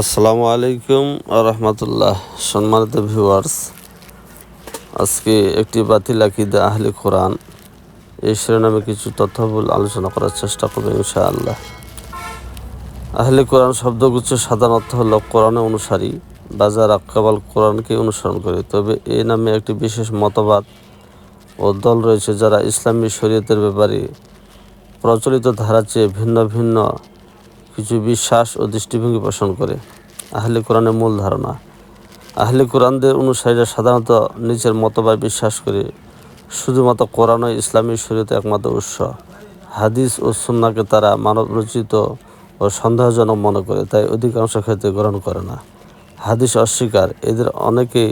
আসসালামু আলাইকুম রহমতুল্লাহ। সম্মানিত ভিউয়ার্স, আজকে একটি বাতিল আকিদা আহলে কোরআন, এই শিরোনামে কিছু তথ্যবল আলোচনা করার চেষ্টা করব ইনশাআল্লাহ। আহলে কোরআন শব্দগুচ্ছ সাধারণ অর্থ হল কোরআনে অনুসারী বা যারা কেবল কোরআনকে অনুসরণ করে। তবে এই নামে একটি বিশেষ মতবাদ ও দল রয়েছে যারা ইসলামী শরীয়তের ব্যাপারে প্রচলিত ধারা চেয়ে ভিন্ন ভিন্ন কিছু বিশ্বাস ও দৃষ্টিভঙ্গি পোষণ করে। আহলে কোরআনের মূল ধারণা। আহলে কোরআনদের অনুসারীরা সাধারণত নিজের মতবাদ বিশ্বাস করে, শুধুমাত্র কোরআন ইসলামী শরীয়ত একমাত্র উৎস। হাদিস ও সুন্নাকে তারা মানব রচিত ও সন্দেহজনক মনে করে, তাই অধিকাংশ ক্ষেত্রে গ্রহণ করে না। হাদিস অস্বীকার। এদের অনেকেই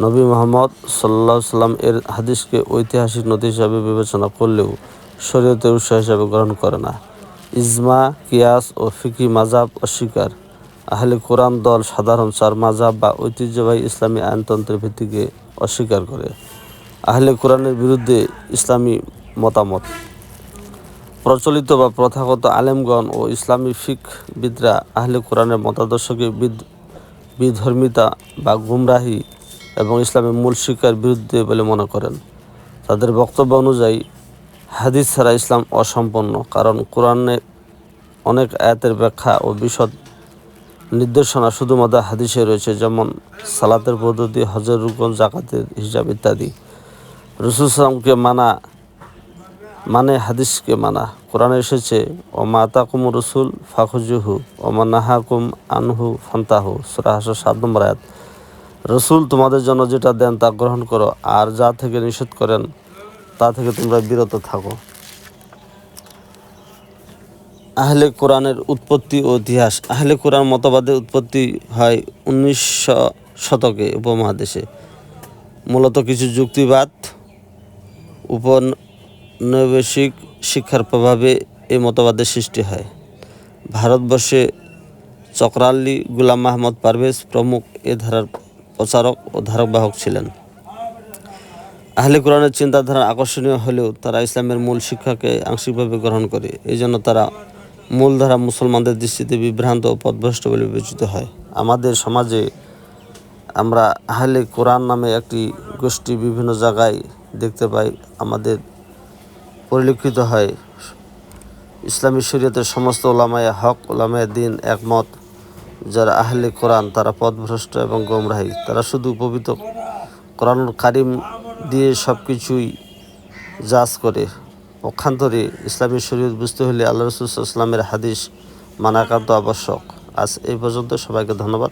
নবী মোহাম্মদ সাল্লাহ সাল্লাম এর হাদিসকে ঐতিহাসিক নথি হিসাবে বিবেচনা করলেও শরীয়তের উৎস হিসাবে গ্রহণ করে না। ইজমা, কিয়াস ও ফিকি মাজাব অস্বীকার। আহলে কোরআন দল সাধারণ চার মাজাব বা ঐতিহ্যবাহী ইসলামী আইনতন্ত্রের ভিত্তিকে অস্বীকার করে। আহলে কোরআনের বিরুদ্ধে ইসলামী মতামত। প্রচলিত বা প্রথাগত আলেমগণ ও ইসলামী ফিকবিদরা আহলে কোরআনের মতাদর্শকে বিধর্মিতা বা গুমরাহি এবং ইসলামের মূল শিক্ষার বিরুদ্ধে বলে মনে করেন। তাদের বক্তব্য অনুযায়ী হাদিস ছাড়া ইসলাম অসম্পন্ন, কারণ কোরআনে অনেক আয়াতের ব্যাখ্যা ও বিশদ নির্দেশনা শুধুমাত্র হাদিসে রয়েছে, যেমন সালাতের পদ্ধতি, হজের রুকন, জাকাতের হিসাব ইত্যাদি। রসুল সালামকে মানা মানে হাদিসকে মানা। কোরআনে এসেছে ও মাতাকুম রসুল ফাখুজুহু ও নাহাকুম আনহু ফান্তাহু। সুরাহাস সাত নম্বর আয়াত। রসুল, তোমাদের জন্য যেটা দেন তা গ্রহণ করো, আর যা থেকে নিষেধ করেন তা থেকে তোমরা বিরত থাকো। আহলে কোরআনের উৎপত্তি ও ইতিহাস। আহলে কোরআন মতবাদের উৎপত্তি হয় উনিশশো শতকে উপমহাদেশে। মূলত কিছু যুক্তিবাদ, উপনিবেশিক শিক্ষার প্রভাবে এই মতবাদের সৃষ্টি হয়। ভারতবর্ষে চক্রাল্লি গুলাম মাহমদ পারভেজ প্রমুখ এ ধারার প্রচারক ও ধারকবাহক ছিলেন। আহলে কোরআনের চিন্তাধারা আকর্ষণীয় হলেও তারা ইসলামের মূল শিক্ষাকে আংশিকভাবে গ্রহণ করে। এই জন্য তারা মূলধারা মুসলমানদের দৃষ্টিতে বিভ্রান্ত ও পদভ্রষ্ট বলে বিবেচিত হয়। আমাদের সমাজে আমরা আহলে কোরআন নামে একটি গোষ্ঠী বিভিন্ন জায়গায় দেখতে পাই, আমাদের পরিলক্ষিত হয়। ইসলামী শরীয়তের সমস্ত ওলামায় হক, ওলামায় দিন একমত, যারা আহলে কোরআন তারা পদভ্রষ্ট এবং গোমরাহী। তারা শুধু পবিত্র কোরআনুল কারিম দিয়ে সব কিছুই জাজ করে। পক্ষান্তরে ইসলামী শরীয়ত বুঝতে হলে আল্লাহ রসুল ইসলামের হাদিস মানাকান্ত আবশ্যক। আজ এই পর্যন্ত সবাইকে ধন্যবাদ।